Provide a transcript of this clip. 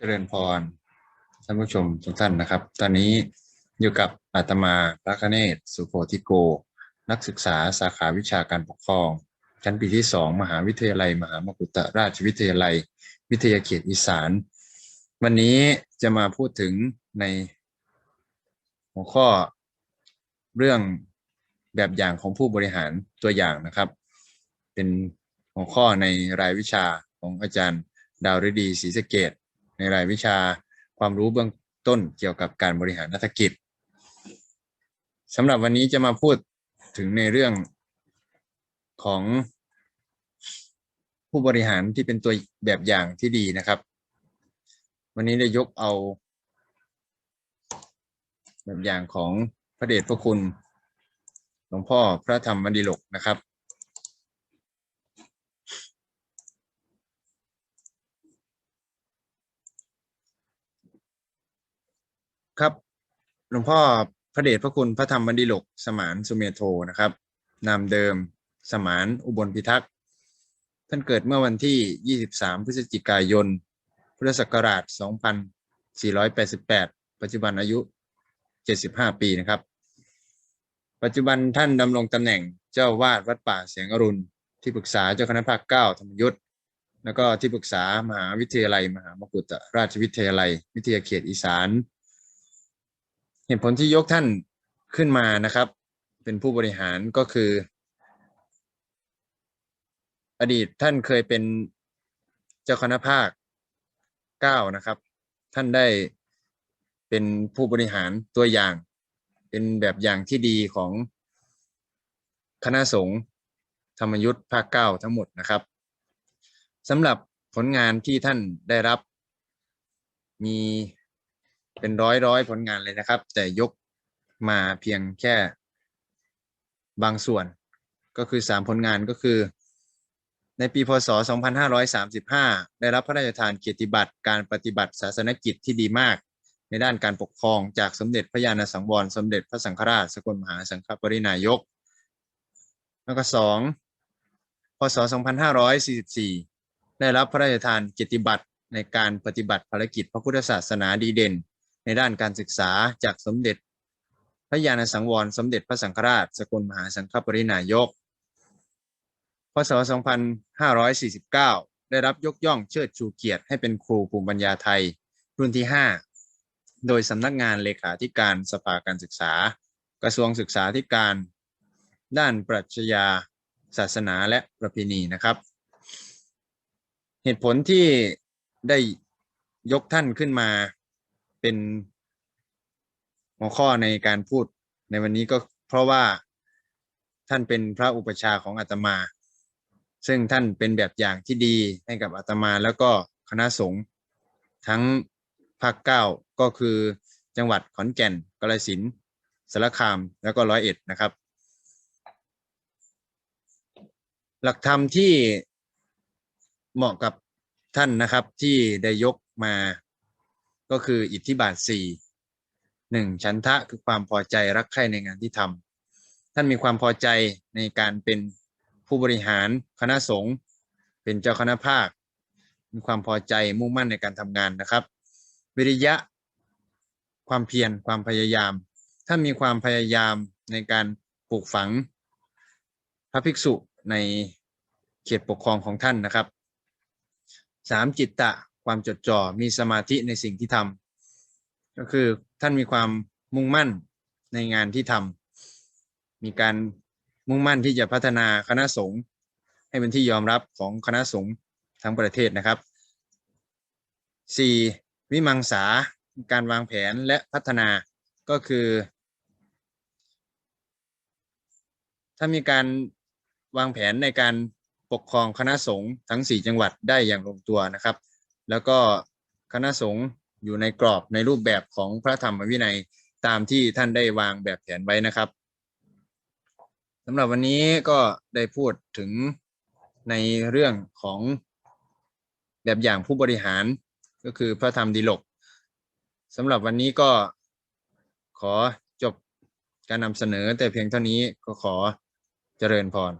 เจริญพรท่านผู้ชมทุกท่านนะครับ ตอนนี้อยู่กับอาตมาพระคเนศสุโพธิโก นักศึกษาสาขาวิชาการปกครอง ชั้นปีที่สองมหาวิทยาลัย มหามกุฏราชวิทยาลัย วิทยาเขตอีสาน วันนี้จะมาพูดถึงในหัวข้อเรื่องแบบอย่างของผู้บริหารตัวอย่างนะครับ เป็นหัวข้อในรายวิชาของอาจารย์ดาวฤดีศรีสเกต ในรายวิชาความรู้เบื้องต้นเกี่ยวกับการบริหารนักกิจสำหรับวันนี้จะมาพูดถึงในเรื่องของผู้บริหารที่เป็นตัวแบบอย่างที่ดีนะครับ วันนี้ได้ยกเอา แบบอย่างของพระเดชพระคุณ หลวงพ่อพระธรรมดิลกนะครับ ครับ หลวงพ่อพระเดชพระคุณพระธรรมบดิลกสมานสุเมโทนะครับ นามเดิมสมานอุบลพิทักษ์ ท่านเกิดเมื่อวันที่ 23 พฤศจิกายน พุทธศักราช 2488 ปัจจุบันอายุ 75 ปีนะครับ ปัจจุบันท่านดำรงตำแหน่งเจ้าวาดวัดป่าเสียงอรุณ ที่ปรึกษาเจ้าคณะภาค 9 ธรรมยุทธแล้วก็ที่ปรึกษามหาวิทยาลัย มหามกุฏราชวิทยาลัย วิทยาเขตอีสาน เหตุผลที่ยกท่านขึ้นมานะครับ เป็นผู้บริหารก็คือ อดีตท่านเคยเป็นเจ้าคณะภาคเก้านะครับ ท่านได้เป็นผู้บริหารตัวอย่าง เป็นแบบอย่างที่ดีของคณะสงฆ์ธรรมยุทธ์ภาคเก้าทั้งหมดนะครับสำหรับผลงานที่ท่านได้รับ มี เป็นร้อยร้อยผลงานเลยนะครับ แต่ยกมาเพียงแค่บางส่วนก็คือสามผลงานก็คือ ในปีพศ 2535 ได้รับพระราชทานเกียรติบัตรการปฏิบัติศาสนกิจที่ดีมาก ในด้านการปกครองจากสมเด็จพระญาณสังวรสมเด็จพระสังฆราชสกลมหาสังฆปรินายก แล้วก็สองพศ 2544 ได้รับพระราชทานเกียรติบัตรในการปฏิบัติภารกิจพระพุทธศาสนาดีเด่น ในด้านการศึกษาจากสมเด็จ พระญาณสังวร สมเด็จพระสังฆราช สกลมหาสังฆปรินายก พศ 2549 ได้รับยกย่องเชิดชูเกียรติให้เป็นครูภูมิปัญญาไทย รุ่นที่ 5 โดยสำนักงานเลขาธิการสภาการศึกษา กระทรวงศึกษาธิการ ด้านปรัชญา ศาสนาและประเพณีนะครับ เหตุผลที่ได้ยกท่านขึ้นมา เป็นหัวข้อในการพูดในวันนี้ก็เพราะว่าท่านเป็นพระอุปชาของอาตมา ซึ่งท่านเป็นแบบอย่างที่ดีให้กับอาตมาแล้วก็คณะสงฆ์ทั้งภาคเก้าก็คือจังหวัดขอนแก่นกาฬสินธุ์สารคามแล้วก็ร้อยเอ็ดนะครับ หลักธรรมที่เหมาะกับท่านนะครับที่ได้ยกมา ก็คืออิทธิบาทสี่หนึ่งฉันทะคือความพอใจรักใคร่ในงานที่ทำท่านมีความพอใจในการเป็นผู้บริหารคณะสงฆ์เป็นเจ้าคณะภาค มีความพอใจมุ่งมั่นในการทำงานนะครับ วิริยะ ความเพียรความพยายาม ท่านมีความพยายามในการปลูกฝัง พระภิกษุในเขตปกครองของท่านนะครับสามจิตตะ ความจดจ่อมีสมาธิในสิ่งที่ทำก็คือท่านมีความมุ่งมั่นในงานที่ทำมีการมุ่งมั่นที่จะพัฒนาคณะสงฆ์ให้เป็นที่ยอมรับของคณะสงฆ์ทั้งประเทศนะครับสี่วิมังสาการวางแผนและพัฒนาก็คือ ถ้ามีการวางแผนในการปกครองคณะสงฆ์ทั้ง 4 จังหวัดได้อย่างลงตัวนะครับ แล้วก็คณะสงฆ์อยู่ในกรอบในรูปแบบของพระธรรมวินัยตามที่ท่านได้วางแบบแผนไว้นะครับสำหรับวันนี้ก็ได้พูดถึงในเรื่องของแบบอย่างผู้บริหารก็คือพระธรรมดีลกสำหรับวันนี้ก็ขอจบการนำเสนอแต่เพียงเท่านี้ก็ขอเจริญพร